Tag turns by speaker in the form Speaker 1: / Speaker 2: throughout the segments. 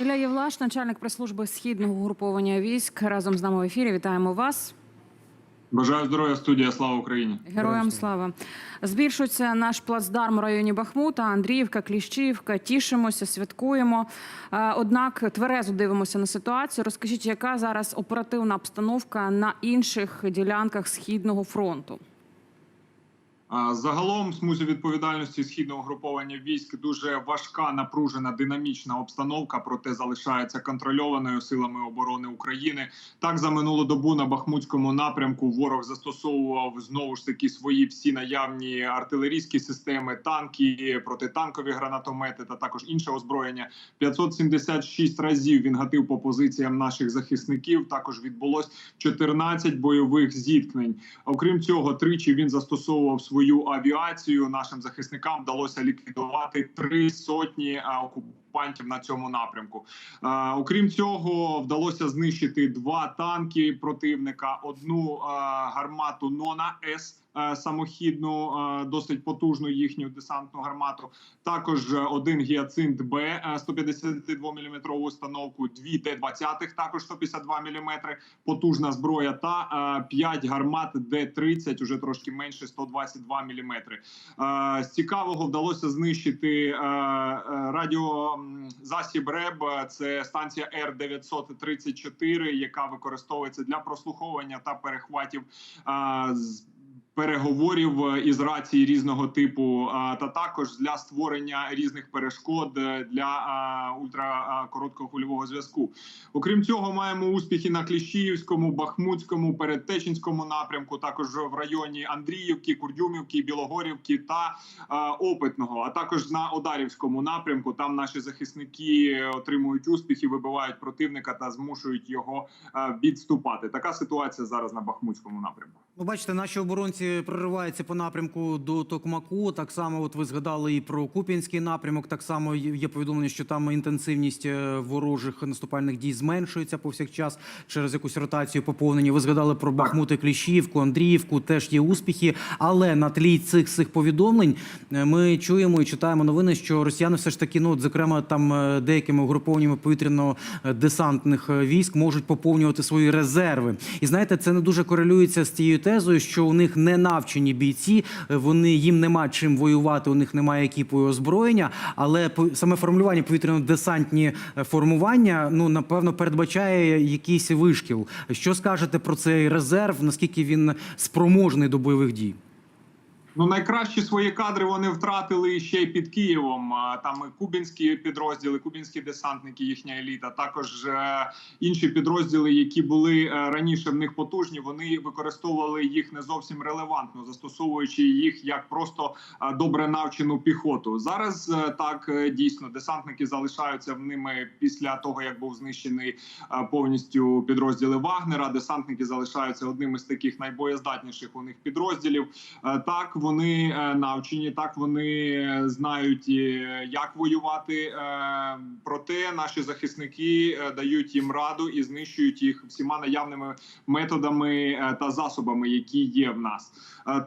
Speaker 1: Ілля Євлаш, начальник прес-служби східного угруповання військ, разом з нами в ефірі. Вітаємо вас.
Speaker 2: Бажаю здоров'я, студія. Слава Україні.
Speaker 1: Героям слава. Збільшується наш плацдарм у районі Бахмута, Андріївка, Кліщівка. Тішимося, святкуємо. Е, Однак тверезо дивимося на ситуацію. Розкажіть, яка зараз оперативна обстановка на інших ділянках східного фронту?
Speaker 2: Загалом смузі відповідальності східного груповання військ дуже важка, напружена, динамічна обстановка, проте залишається контрольованою силами оборони України. Так за минулу добу на Бахмутському напрямку ворог застосовував знову ж таки свої всі наявні артилерійські системи, танки, протитанкові гранатомети та також інше озброєння. 576 разів він гатив по позиціям наших захисників. Також відбулось 14 бойових зіткнень. Окрім цього, тричі він застосовував свою авіацію. Нашим захисникам вдалося ліквідувати три сотні а, окупантів на цьому напрямку. А, Окрім цього, вдалося знищити два танки противника, одну а, гармату Нона С. е, Самохідну е, досить потужну їхню десантну гармату. Також е, один гіацинт Б е, 152 мм установку, дві Т-20, також 152 мм, потужна зброя та 5 гармат Д-30, уже трошки менше 122 мм. Е, З цікавого вдалося знищити е, радіозасіб РЕБ. Це станція Р-934, яка використовується для прослуховування та перехватів з переговорів е, із рації різного типу, та також для створення різних перешкод е, для ультракороткохвильового зв'язку. Окрім цього, маємо успіхи на Кліщіївському, Бахмутському, Передтечінському напрямку, також в районі Андріївки, Курдюмівки, Білогорівки та Опитного, а також на Одарівському напрямку. Там наші захисники отримують успіхи, вибивають противника та змушують його відступати. Така ситуація зараз на Бахмутському напрямку.
Speaker 3: Ну, бачите, наші оборонці прориваються по напрямку до Токмаку. Так само, от ви згадали і про Куп'янський напрямок. Так само є повідомлення, що там інтенсивність е, ворожих наступальних дій зменшується повсякчас через якусь ротацію поповнення. Ви згадали про Бахмут і Кліщівку, Андріївку. Теж є успіхи. Але на тлі цих цих повідомлень е, ми чуємо і читаємо новини, що росіяни все ж таки, ну от, зокрема, там е, деякими угрупованнями повітряно-десантних військ можуть поповнювати свої резерви. І знаєте, це не дуже корелюється з тією тезою, що у них не навчені бійці, е, вони їм нема чим воювати, у них немає екіпу озброєння. Але саме формулювання повітряно-десантні е, формування ну напевно передбачає якийсь вишкіл. Що скажете про цей резерв? Наскільки він спроможний до бойових дій?
Speaker 2: Ну, найкращі свої кадри вони втратили ще й під Києвом. Там і кубінські підрозділи, кубінські десантники, їхня еліта. Також е, інші підрозділи, які були е, раніше в них потужні, вони використовували їх не зовсім релевантно, застосовуючи їх як просто е, добре навчену піхоту. Зараз так дійсно десантники залишаються в ними після того, як був знищений повністю підрозділи Вагнера. Десантники залишаються одним із таких найбоєздатніших у них підрозділів. Так вони е, навчені, так вони е, знають, е, як воювати. Проте наші захисники дають їм раду і знищують їх всіма наявними методами та засобами, які є в нас.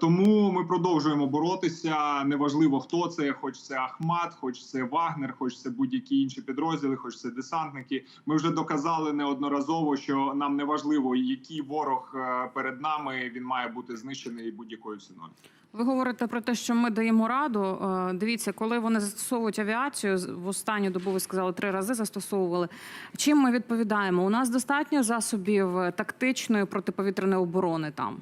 Speaker 2: Тому ми продовжуємо боротися. Неважливо хто це, хоч це Ахмат, хоч це Вагнер, хоч це будь-які інші підрозділи, хоч це десантники. Ми вже доказали неодноразово, що нам не важливо, який ворог перед нами він має бути знищений будь-якою ціною.
Speaker 1: Ви говорите про те, що ми даємо раду. Е, Дивіться, коли вони застосовують авіацію, в останню добу ви сказали три рази застосовували. Чим ми відповідаємо? У нас достатньо засобів е, тактичної протиповітряної оборони там.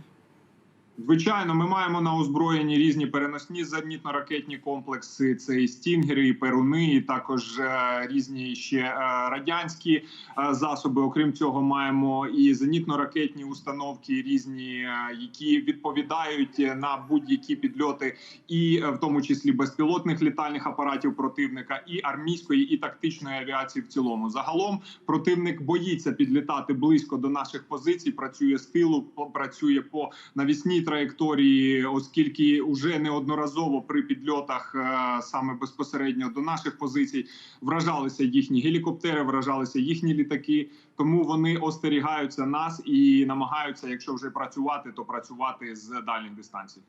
Speaker 2: Звичайно, ми маємо на озброєнні різні переносні зенітно-ракетні комплекси. Це і стінгери, і перуни, і також е, різні ще е, радянські е, засоби. Окрім цього, маємо і зенітно-ракетні установки, різні, які відповідають на будь-які підльоти, і в тому числі безпілотних літальних апаратів противника, і армійської, і тактичної авіації в цілому. Загалом противник боїться підлітати близько до наших позицій. Працює з тилу, працює по навісній траєкторії, оскільки вже неодноразово при підльотах е, саме безпосередньо до наших позицій вражалися їхні гелікоптери, вражалися їхні літаки. Тому вони остерігаються нас і намагаються, якщо вже працювати, то працювати з дальніх дистанцій.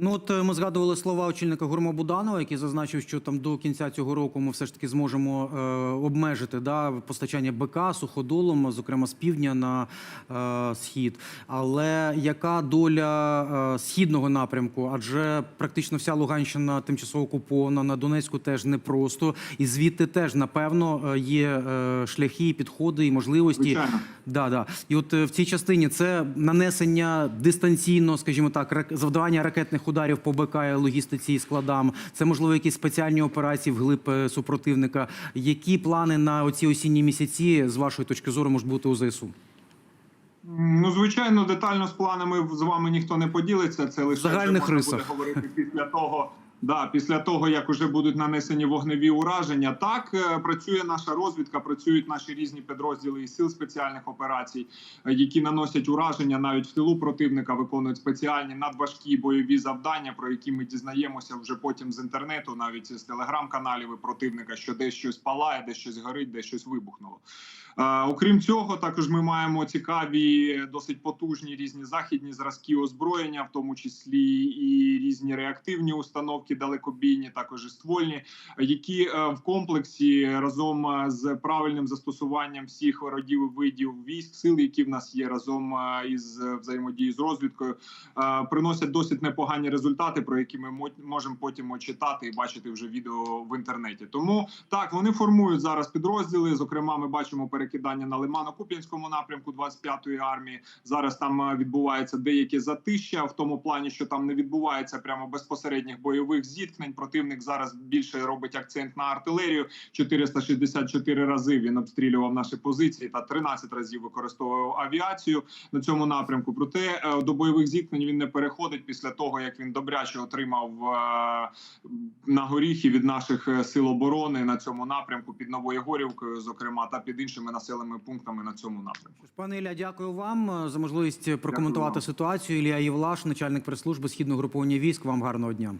Speaker 3: Ну от е, ми згадували слова очільника Гурма Буданова, який зазначив, що там до кінця цього року ми все ж таки зможемо е, обмежити да, постачання БК суходолом, зокрема з півдня на е, схід. Але яка доля е, східного напрямку? Адже практично вся Луганщина тимчасово окупована, на Донецьку теж непросто, і звідти теж напевно е, є е, шляхи, підходи і можливості.
Speaker 2: Звичайно.
Speaker 3: Да, да. І от е, в цій частині це нанесення дистанційно, скажімо так, рак- завдавання ракетних ударів по БК і логістиці і складам. Це можливо якісь спеціальні операції вглиб е, супротивника. Які плани на оці осінні місяці з вашої точки зору можуть бути у ЗСУ?
Speaker 2: Ну, звичайно, детально з планами з вами ніхто не поділиться. Це лише
Speaker 3: Загальних рисах.
Speaker 2: буде говорити після того. Да, після того як вже будуть нанесені вогневі ураження, так е, працює наша розвідка, працюють наші різні підрозділи і сил спеціальних операцій, е, які наносять ураження навіть в тилу противника, виконують спеціальні надважкі бойові завдання, про які ми дізнаємося вже потім з інтернету, навіть з телеграм-каналів противника, що десь щось палає, десь щось горить, десь щось вибухнуло. Е, Окрім цього, також ми маємо цікаві, досить потужні різні західні зразки озброєння, в тому числі і різні реактивні установки далекобійні, також і ствольні, які е, в комплексі разом е, з правильним застосуванням всіх родів видів військ, сил, які в нас є, разом е, із взаємодією з розвідкою, приносять досить непогані результати, про які ми можемо потім читати і бачити вже відео в інтернеті. Тому так вони формують зараз підрозділи. Зокрема, ми бачимо перекидання на Лимано-Куп'янському напрямку 25-ї армії. Зараз там відбувається деяке затища в тому плані, що там не відбувається прямо безпосередніх бойових зіткнень. Противник зараз більше робить акцент на артилерію. 464 рази він обстрілював наші позиції та 13 разів використовував авіацію на цьому напрямку. Проте е, до бойових зіткнень він не переходить після того, як він добряче отримав е, на горіхи від наших е, сил оборони на цьому напрямку під Новою Горівкою, зокрема, та під іншими населеними пунктами на цьому напрямку.
Speaker 3: Пане Ілля, дякую вам за можливість прокоментувати ситуацію. Ілля Євлаш, начальник прес-служби східного груповання військ. Вам гарного дня.